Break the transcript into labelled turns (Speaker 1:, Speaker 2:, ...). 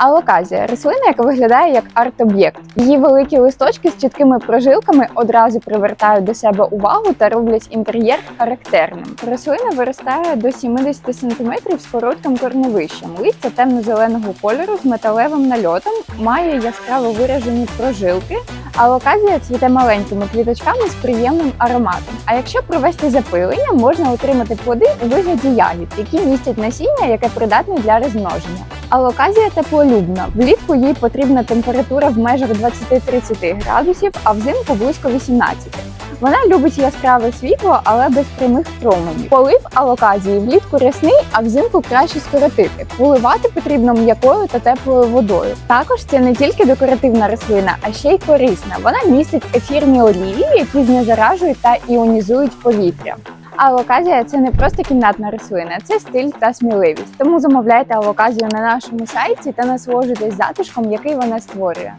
Speaker 1: Алоказія рослина, яка виглядає як арт-об'єкт. Її великі листочки з чіткими прожилками одразу привертають до себе увагу та роблять інтер'єр характерним. Рослина виростає до 70 см з коротким корневищем. Листя темно-зеленого кольору з металевим нальотом, має яскраво виражені прожилки. Алоказія цвіте маленькими квіточками з приємним ароматом. А якщо провести запилення, можна отримати плоди у вигляді ягід, які містять насіння, яке придатне для розмноження. Алоказія теплолюбна. Влітку їй потрібна температура в межах 20-30 градусів, а взимку близько 18. Вона любить яскраве світло, але без прямих променів. Полив алоказії влітку рясний, а взимку краще скоротити. Поливати потрібно м'якою та теплою водою. Також це не тільки декоративна рослина, а ще й корисна. Вона містить ефірні олії, які знезаражують та іонізують повітря. Алоказія це не просто кімнатна рослина, це стиль та сміливість. Тому замовляйте алоказію на нашому сайті та насолоджуйтесь затишком, який вона створює.